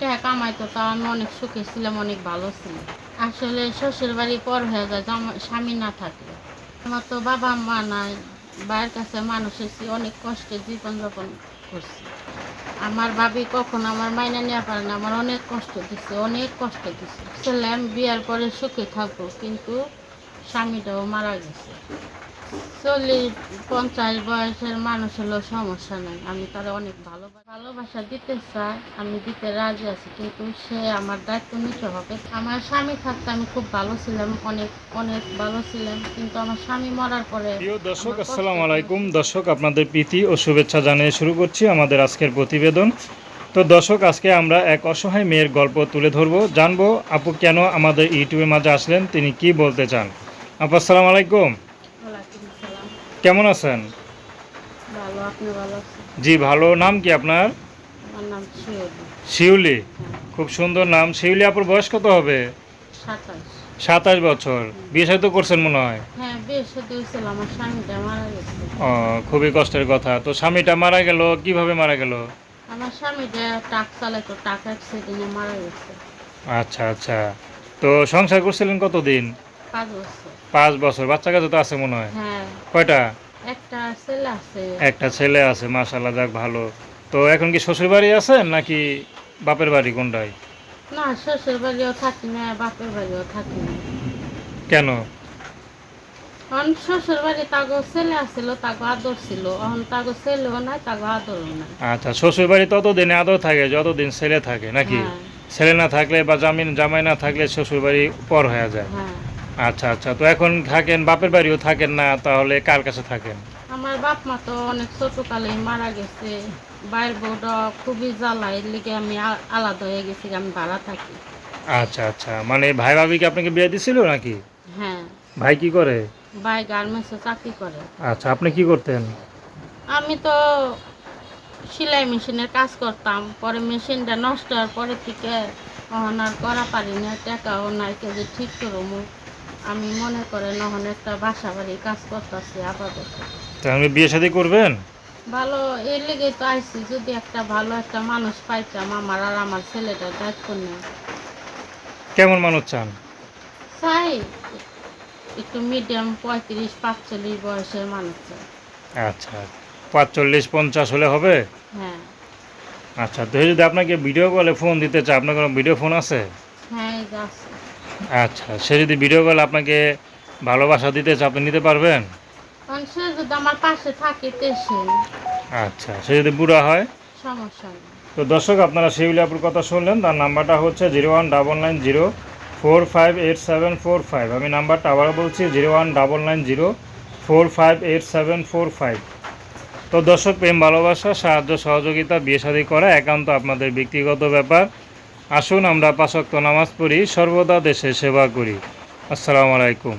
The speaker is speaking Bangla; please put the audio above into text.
টাকা কামাইতো তাও আমি অনেক সুখে ছিলাম, অনেক ভালো ছিলাম। আসলে শ্বশুর বাড়ি পর হয়ে যায় স্বামী না থাকলে। আমার তো বাবা মা নাই বাইরের কাছে মানুষ এসে অনেক কষ্টে জীবনযাপন করছি। আমার ভাবি কখন আমার মাইনা নেওয়া পারে না, আমার অনেক কষ্ট দিচ্ছে অনেক কষ্ট দিচ্ছে ছেলে আমি বিয়ার পরে সুখে থাকব, কিন্তু স্বামীটাও মারা গেছে। চল্লিশ পঞ্চাশ বয়সের মানুষ হলো সমস্যা নেই। আমি তারা অনেক ভালো ভালোবাসা দিতে চাই আমি দিতে রাজি আছি কিন্তু সে আমার দায়িত্ব নিতে হবে। আমার স্বামী থাকতে আমি খুব ভালো ছিলাম অনেক অনেক ভালো ছিলাম কিন্তু আমার স্বামী মরার পরে প্রিয় দর্শক আসসালামু আলাইকুম। দর্শক আপনাদের প্রীতি ও শুভেচ্ছা জানিয়ে শুরু করছি আমাদের আজকের প্রতিবেদন। তো দর্শক আজকে আমরা এক অসহায় মেয়ের গল্প তুলে ধরবো। জানব আপু কেন আমাদের ইউটিউবের মাঝে আসলেন তিনি কি বলতে চান? আপু আসসালামু আলাইকুম। কেমন আছেন? ভালো আপনি ভালো আছেন? জি ভালো। নাম কি আপনার? আমার নাম শিওলি শিউলি। হ্যাঁ। খুব সুন্দর নাম। শিউলি আপুর বয়স কত হবে? সাতাশ। সাতাশ বছর। বিয়ে সাথে করছেন মনে হয়? হ্যাঁ বিয়ে সাথে হয়েছিল। আমার স্বামীটা মারা গেছে। ও খুবই কষ্টের কথা। তো স্বামীটা মারা গেল কীভাবে মারা গেল? আমার স্বামীটা টাক চালাইতো টাকা অ্যাক্সিডেন্টে মারা গেছে। আচ্ছা আচ্ছা। তো সংসার করছিলেন কতদিন? পাঁচ বছর। বাচ্চা কাছে তো আছে মনে হয়? হ্যাঁ। কয়টা? একটা ছেলে আছে। মাশাল্লাহ যাক ভালো। তো এখন কি শ্বশুর বাড়ি আছেন নাকি বাপের বাড়ি কোনটাই? না শ্বশুর বাড়িও থাকি না বাপের বাড়িও থাকি না। কেন? কারণ শ্বশুর বাড়ি তাগো ছেলে আসছিল তাগো আদর ছিল। এখন তাগো ছেলেও নাই তাগো আদরও নাই। আচ্ছা শ্বশুর বাড়ি ততদিনে আদর থাকে যতদিন ছেলে থাকে নাকি? হ্যাঁ। ছেলে না থাকলে বা জামিন জামাই না থাকলে শ্বশুর বাড়ি পর হয়ে যায়। হ্যাঁ। আচ্ছা আচ্ছা। তো এখন থাকেন বাপের বাড়িও থাকেন না তাহলে কার কাছে থাকেন? আমার বাপ মা তো অনেক ছোটকালেই মারা গেছে। বাইর বউটা খুবই জ্বালা এর লিগে আমি আলাদা হয়ে গেছি আমি ভাড়া থাকি। আচ্ছা আচ্ছা। মানে ভাই ভাবি কি আপনাকে বিয়ে দিছিল নাকি? হ্যাঁ। ভাই কি করে? ভাই গার্মেন্টসে চাকরি করে। আচ্ছা আপনি কি করতেন? আমি তো সেলাই মেশিনের কাজ করতাম পরে মেশিনটা নষ্ট হওয়ার পরে থেকে আর করা পারি না টাকাও নাই কেজি ঠিক করব। আমি মনে করেন এখন একটা বাসা বাড়ি কাজ করতেছি আপাতত। আপনি বিয়ে শাদী করবেন? ভালো এর লেগে তো আইসি যদি একটা ভালো একটা মানুষ পাইতাম আমার আর আমার ছেলেটার দায়িত্ব নেই। কেমন মানুষ চান? চাই একটু মিডিয়াম পঁয়ত্রিশ পাঁচচল্লিশ বয়সের মানুষ চাই। আচ্ছা পাঁচচল্লিশ পঞ্চাশ হলে হবে? হ্যাঁ। আচ্ছা তো যদি আপনাকে ভিডিও কলে ফোন দিতে চায় আপনার কোনো ভিডিও ফোন আছে? হ্যাঁ আছে। আচ্ছা সে যদি ভিডিও কল আপনাকে ভালোবাসা দিতে চায় আপনি নিতে পারবেন? সে যদি আমার পাশে থাকে তেসে আচ্ছা সে যদি বুড়া হয়? সমস্যা তো দর্শক আপনারা শিউলি আপুর কথা শুনলেন তার নাম্বারটা হচ্ছে zero one double nine zero four five eight seven four five আমি নাম্বারটা আবারও বলছি zero one double nine zero four five eight seven four five তো দর্শক প্রেম ভালোবাসা সাহায্য সহযোগিতা বিয়ে শাদী করা একান্ত আপনাদের ব্যক্তিগত ব্যাপার। আসুন আমরা পাশক্ত নামাজ পড়ি সর্বদা দেশে সেবা করি। আসসালামু আলাইকুম।